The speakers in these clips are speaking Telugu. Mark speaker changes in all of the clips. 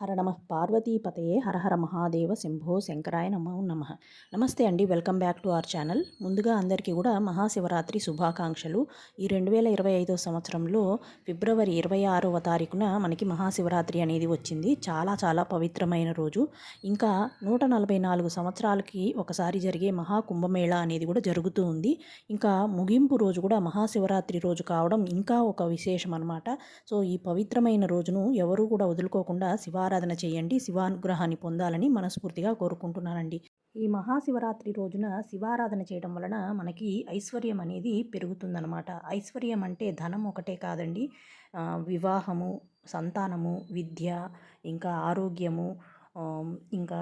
Speaker 1: హర నమ పార్వతీపతయే హరహర మహాదేవ శంభో శంకరాయ నమో నమ. నమస్తే అండి welcome back to our channel. ముందుగా అందరికీ కూడా మహాశివరాత్రి శుభాకాంక్షలు. ఈ రెండు వేల ఇరవై ఐదో సంవత్సరంలో ఫిబ్రవరి ఇరవై ఆరవ తారీఖున మనకి మహాశివరాత్రి అనేది వచ్చింది. చాలా చాలా పవిత్రమైన రోజు. ఇంకా నూట నలభై నాలుగు సంవత్సరాలకి ఒకసారి జరిగే మహాకుంభమేళ అనేది కూడా జరుగుతూ ఉంది. ఇంకా ముగింపు రోజు కూడా మహాశివరాత్రి రోజు కావడం ఇంకా ఒక విశేషం అనమాట సో ఈ పవిత్రమైన రోజును ఎవరూ కూడా వదులుకోకుండా శివ ఆరాధన చేయండి శివానుగ్రహాన్ని పొందాలని మనస్ఫూర్తిగా కోరుకుంటున్నానండి. ఈ మహాశివరాత్రి రోజున శివారాధన చేయడం వలన మనకి ఐశ్వర్యం అనేది పెరుగుతుందనమాట ఐశ్వర్యం అంటే ధనం ఒకటే కాదండి. వివాహము సంతానము విద్య ఇంకా ఆరోగ్యము ఇంకా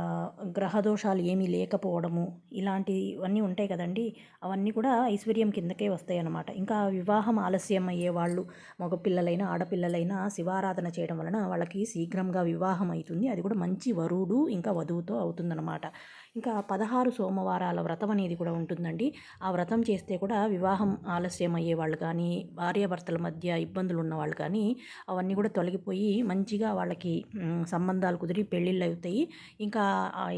Speaker 1: గ్రహదోషాలు ఏమీ లేకపోవడము ఇలాంటివన్నీ ఉంటాయి కదండి. అవన్నీ కూడా ఐశ్వర్యం కిందకే వస్తాయి అన్నమాట ఇంకా వివాహం ఆలస్యం అయ్యే వాళ్ళు మగపిల్లలైనా ఆడపిల్లలైనా శివారాధన చేయడం వలన వాళ్ళకి శీఘ్రంగా వివాహం అవుతుంది. అది కూడా మంచి వరుడు ఇంకా వధువుతో అవుతుందన్నమాట. ఇంకా పదహారు సోమవారాల వ్రతం అనేది కూడా ఉంటుందండి. ఆ వ్రతం చేస్తే కూడా వివాహం ఆలస్యం అయ్యే వాళ్ళు కానీ భార్యాభర్తల మధ్య ఇబ్బందులు ఉన్న వాళ్ళు కానీ అవన్నీ కూడా తొలగిపోయి మంచిగా వాళ్ళకి సంబంధాలు కుదిరి పెళ్ళిళ్ళు అవుతాయి. ఇంకా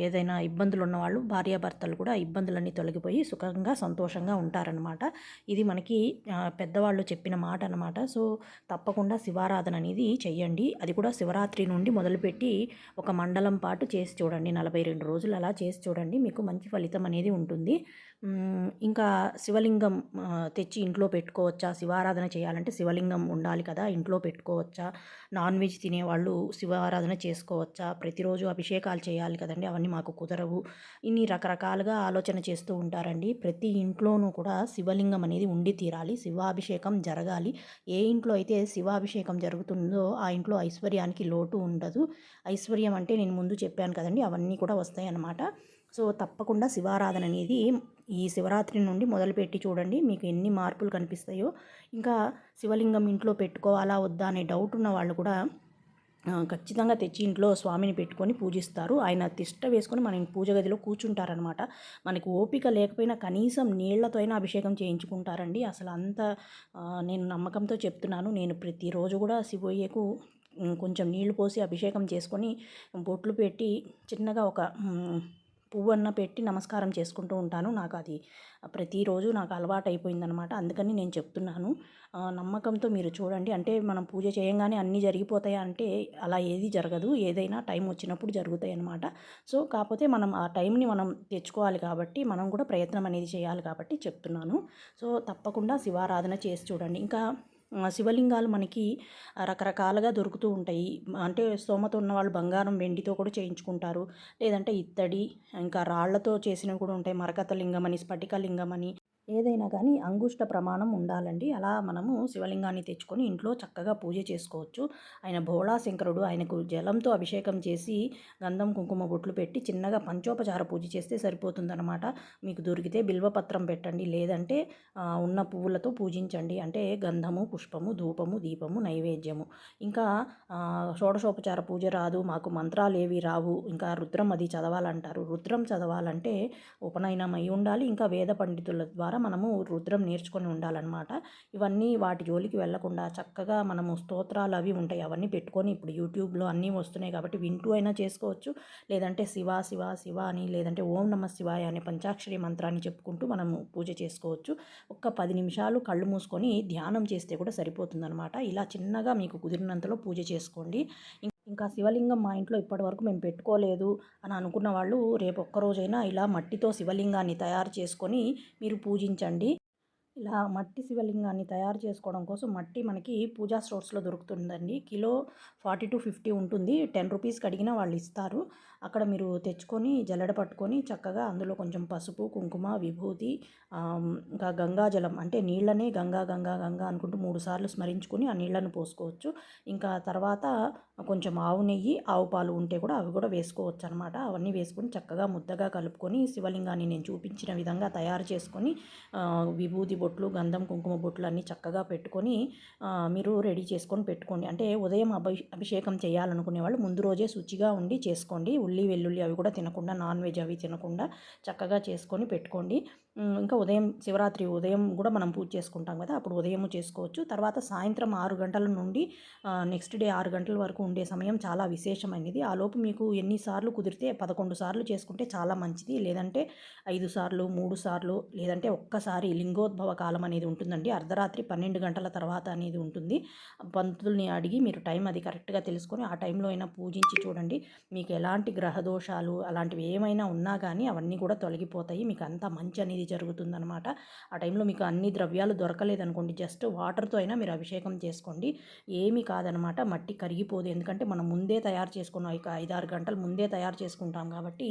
Speaker 1: ఏదైనా ఇబ్బందులు ఉన్నవాళ్ళు భార్యాభర్తలు కూడా ఇబ్బందులన్నీ తొలగిపోయి సుఖంగా సంతోషంగా ఉంటారనమాట ఇది మనకి పెద్దవాళ్ళు చెప్పిన మాట అనమాట సో తప్పకుండా శివారాధన అనేది చెయ్యండి. అది కూడా శివరాత్రి నుండి మొదలుపెట్టి ఒక మండలం పాటు చేసి చూడండి. నలభై రెండు రోజులు అలా చేసి చూడండి మీకు మంచి ఫలితం అనేది ఉంటుంది. ఇంకా శివలింగం తెచ్చి ఇంట్లో పెట్టుకోవచ్చా? శివారాధన చేయాలంటే శివలింగం ఉండాలి కదా ఇంట్లో పెట్టుకోవచ్చా? నాన్ వెజ్ తినేవాళ్ళు శివారాధన చేసుకోవచ్చా? ప్రతిరోజు అభిషేకాలు చేయాలి కదండి అవన్నీ మాకు కుదరవు. ఇన్ని రకరకాలుగా ఆలోచన చేస్తూ ఉంటారండి. ప్రతి ఇంట్లోనూ కూడా శివలింగం అనేది ఉండి తీరాలి శివాభిషేకం జరగాలి. ఏ ఇంట్లో అయితే శివాభిషేకం జరుగుతుందో ఆ ఇంట్లో ఐశ్వర్యానికి లోటు ఉండదు. ఐశ్వర్యం అంటే నేను ముందు చెప్పాను కదండి అవన్నీ కూడా వస్తాయి అన్నమాట సో తప్పకుండా శివారాధన అనేది ఈ శివరాత్రి నుండి మొదలుపెట్టి చూడండి మీకు ఎన్ని మార్పులు కనిపిస్తాయో. ఇంకా శివలింగం ఇంట్లో పెట్టుకోవాలా వద్దా అనే డౌట్ ఉన్న వాళ్ళు కూడా ఖచ్చితంగా తెచ్చి ఇంట్లో స్వామిని పెట్టుకొని పూజిస్తారు. ఆయన తిష్ట వేసుకొని మన పూజ గదిలో కూర్చుంటారనమాట మనకి ఓపిక లేకపోయినా కనీసం నీళ్ళతో అయినా అభిషేకం చేయించుకుంటారండి. అసలు అంత నేను నమ్మకంతో చెప్తున్నాను. నేను ప్రతిరోజు కూడా శివయ్యకు కొంచెం నీళ్ళు పోసి అభిషేకం చేసుకొని బొట్లు పెట్టి చిన్నగా ఒక పువ్వన్న పెట్టి నమస్కారం చేసుకుంటూ ఉంటాను. నాకు అది ప్రతిరోజు నాకు అలవాటు అయిపోయిందనమాట అందుకని నేను చెప్తున్నాను. నమ్మకంతో మీరు చూడండి. అంటే మనం పూజ చేయంగానే అన్నీ జరిగిపోతాయి అంటే అలా ఏది జరగదు. ఏదైనా టైం వచ్చినప్పుడు జరుగుతాయి అన్నమాట సో కాకపోతే మనం ఆ టైంని మనం తెచ్చుకోవాలి కాబట్టి మనం కూడా ప్రయత్నం అనేది చేయాలి కాబట్టి చెప్తున్నాను. సో తప్పకుండా శివారాధన చేసి చూడండి. ఇంకా శివలింగాలు మనకి రకరకాలుగా దొరుకుతూ ఉంటాయి. అంటే స్తోమత ఉన్నవాళ్ళు బంగారం వెండితో కూడా చేయించుకుంటారు. లేదంటే ఇత్తడి ఇంకా రాళ్ళతో చేసినవి కూడా ఉంటాయి. మరకత లింగం అని స్ఫటిక లింగం అని ఏదైనా కానీ అంగుష్ట ప్రమాణం ఉండాలండి. అలా మనము శివలింగాన్ని తెచ్చుకొని ఇంట్లో చక్కగా పూజ చేసుకోవచ్చు. ఆయన భోళా శంకరుడు ఆయనకు జలంతో అభిషేకం చేసి గంధం కుంకుమ బొట్లు పెట్టి చిన్నగా పంచోపచార పూజ చేస్తే సరిపోతుందన్నమాట. మీకు దొరికితే బిల్వపత్రం పెట్టండి. లేదంటే ఉన్న పువ్వులతో పూజించండి. అంటే గంధము పుష్పము ధూపము దీపము నైవేద్యము. ఇంకా షోడశోపచార పూజ రాదు. మాకు మంత్రాలు ఏవి రావు. ఇంకా రుద్రం అది చదవాలంటారు. రుద్రం చదవాలంటే ఉపనయనం అయి ఉండాలి. ఇంకా వేద పండితుల ద్వారా ద్వారా మనము రుద్రం నేర్చుకొని ఉండాలన్నమాట. ఇవన్నీ వాటి జోలికి వెళ్ళకుండా చక్కగా మనము స్తోత్రాలు అవి ఉంటాయి. అవన్నీ పెట్టుకొని ఇప్పుడు యూట్యూబ్లో అన్నీ వస్తున్నాయి కాబట్టి వింటూ అయినా చేసుకోవచ్చు. లేదంటే శివ శివ శివ అని లేదంటే ఓం నమ శివాయ అనే పంచాక్షరి మంత్రాన్ని చెప్పుకుంటూ మనము పూజ చేసుకోవచ్చు. ఒక్క పది నిమిషాలు కళ్ళు మూసుకొని ధ్యానం చేస్తే కూడా సరిపోతుందనమాట ఇలా చిన్నగా మీకు కుదిరినంతలో పూజ చేసుకోండి. ఇంకా శివలింగం మా ఇంట్లో ఇప్పటివరకు మేము పెట్టుకోలేదు అని అనుకున్న వాళ్ళు రేపు ఒక్కరోజైనా ఇలా మట్టితో శివలింగాన్ని తయారు చేసుకొని మీరు పూజించండి. ఇలా మట్టి శివలింగాన్ని తయారు చేసుకోవడం కోసం మట్టి మనకి పూజా స్టోర్స్లో దొరుకుతుందండి. కిలో ఫార్టీ టు ఫిఫ్టీ ఉంటుంది. టెన్ రూపీస్కి అడిగినా వాళ్ళు ఇస్తారు. అక్కడ మీరు తెచ్చుకొని జల్లెడ పట్టుకొని చక్కగా అందులో కొంచెం పసుపు కుంకుమ విభూతి ఇంకా గంగాజలం అంటే నీళ్ళనే గంగా గంగా గంగా అనుకుంటూ మూడు సార్లు స్మరించుకొని ఆ నీళ్ళను పోసుకోవచ్చు. ఇంకా తర్వాత కొంచెం ఆవు నెయ్యి ఆవు పాలు ఉంటే కూడా అవి కూడా వేసుకోవచ్చు అనమాట అవన్నీ వేసుకొని చక్కగా ముద్దగా కలుపుకొని శివలింగాన్ని నేను చూపించిన విధంగా తయారు చేసుకొని విభూతి బొట్లు గంధం కుంకుమ బొట్లు అన్నీ చక్కగా పెట్టుకొని మీరు రెడీ చేసుకొని పెట్టుకోండి. అంటే ఉదయం అభి అభిషేకం చేయాలనుకునే వాళ్ళు ముందు రోజే శుచిగా ఉండి చేసుకోండి. ఉల్లి వెల్లుల్లి అవి కూడా తినకుండా నాన్ వెజ్ అవి తినకుండా చక్కగా చేసుకొని పెట్టుకోండి. ఇంకా ఉదయం శివరాత్రి ఉదయం కూడా మనం పూజ చేసుకుంటాం కదా అప్పుడు ఉదయం చేసుకోవచ్చు. తర్వాత సాయంత్రం ఆరు గంటల నుండి నెక్స్ట్ డే ఆరు గంటల వరకు ఉండే సమయం చాలా విశేషమైనది. ఆ లోపు మీకు ఎన్నిసార్లు కుదిరితే పదకొండు సార్లు చేసుకుంటే చాలా మంచిది. లేదంటే ఐదు సార్లు మూడు సార్లు లేదంటే ఒక్కసారి లింగోద్భవ కాలం అనేది ఉంటుందండి. అర్ధరాత్రి పన్నెండు గంటల తర్వాత అనేది ఉంటుంది. పంతుల్ని అడిగి మీరు టైం అది కరెక్ట్గా తెలుసుకొని ఆ టైంలో అయినా పూజించి చూడండి. మీకు ఎలాంటి గ్రహ దోషాలు అలాంటివి ఏమైనా ఉన్నా కానీ అవన్నీ కూడా తొలగిపోతాయి. మీకు అంతా మంచి అనేది జరుగుతుందనమాట ఆ టైంలో మీకు అన్ని ద్రవ్యాలు దొరకలేదనుకోండి. జస్ట్ వాటర్తో అయినా మీరు అభిషేకం చేసుకోండి. ఏమీ కాదనమాట మట్టి కరిగిపోదు. ఎందుకంటే మనం ముందే తయారు చేసుకున్నాం. ఇక ఐదారు గంటలు ముందే తయారు చేసుకుంటాం కాబట్టి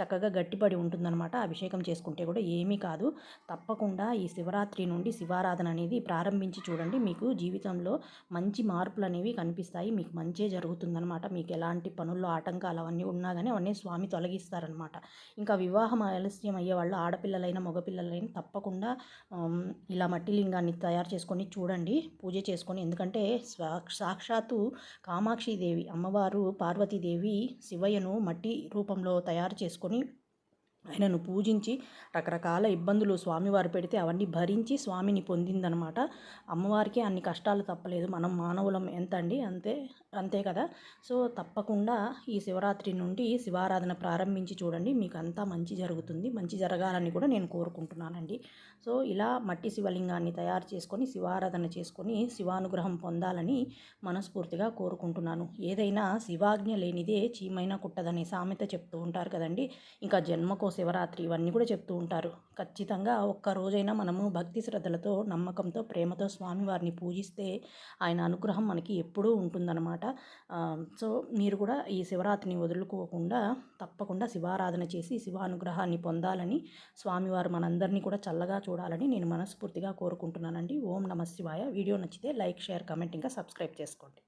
Speaker 1: చక్కగా గట్టిపడి ఉంటుందన్నమాట. అభిషేకం చేసుకుంటే కూడా ఏమీ కాదు. తప్పకుండా ఈ శివరాత్రి నుండి శివారాధన అనేది ప్రారంభించి చూడండి. మీకు జీవితంలో మంచి మార్పులు అనేవి కనిపిస్తాయి. మీకు మంచే జరుగుతుందనమాట మీకు ఎలాంటి పనుల్లో ఆటంకాలు అవన్నీ ఉన్నా కానీ అవన్నీ స్వామి తొలగిస్తారనమాట ఇంకా వివాహం ఆలస్యం అయ్యే వాళ్ళు ఆడపిల్లలైన మగపిల్లలైన తప్పకుండా ఇలా మట్టి లింగాన్ని తయారు చేసుకొని చూడండి. పూజ చేసుకొని ఎందుకంటే సాక్షాత్తు కామాక్షిదేవి అమ్మవారు పార్వతీదేవి శివయ్యను మట్టి రూపంలో తయారు చేసుకొని করি ఆయనను పూజించి రకరకాల ఇబ్బందులు స్వామివారు పెడితే అవన్నీ భరించి స్వామిని పొందిందనమాట. అమ్మవారికి అన్ని కష్టాలు తప్పలేదు. మనం మానవులం ఎంత అండి అంతే అంతే కదా? సో తప్పకుండా ఈ శివరాత్రి నుండి శివారాధన ప్రారంభించి చూడండి. మీకు అంతా మంచి జరుగుతుంది. మంచి జరగాలని కూడా నేను కోరుకుంటున్నానండి. సో ఇలా మట్టి శివలింగాన్ని తయారు చేసుకొని శివారాధన చేసుకొని శివానుగ్రహం పొందాలని మనస్ఫూర్తిగా కోరుకుంటున్నాను. ఏదైనా శివాజ్ఞ లేనిదే చీమైనా కుట్టదనే సామెత చెప్తూ ఉంటారు కదండి. ఇంకా జన్మకో శివరాత్రి ఇవన్నీ కూడా చెప్తూ ఉంటారు. ఖచ్చితంగా ఒక్క రోజైనా మనము భక్తి శ్రద్ధలతో నమ్మకంతో ప్రేమతో స్వామివారిని పూజిస్తే ఆయన అనుగ్రహం మనకి ఎప్పుడూ ఉంటుందన్నమాట. సో మీరు కూడా ఈ శివరాత్రిని వదులుకోకుండా తప్పకుండా శివారాధన చేసి శివానుగ్రహాన్ని పొందాలని స్వామివారు మనందరినీ కూడా చల్లగా చూడాలని నేను మనస్ఫూర్తిగా కోరుకుంటున్నానండి. ఓం నమ శివాయ. వీడియో నచ్చితే లైక్ షేర్ కమెంట్ ఇంకా సబ్స్క్రైబ్ చేసుకోండి.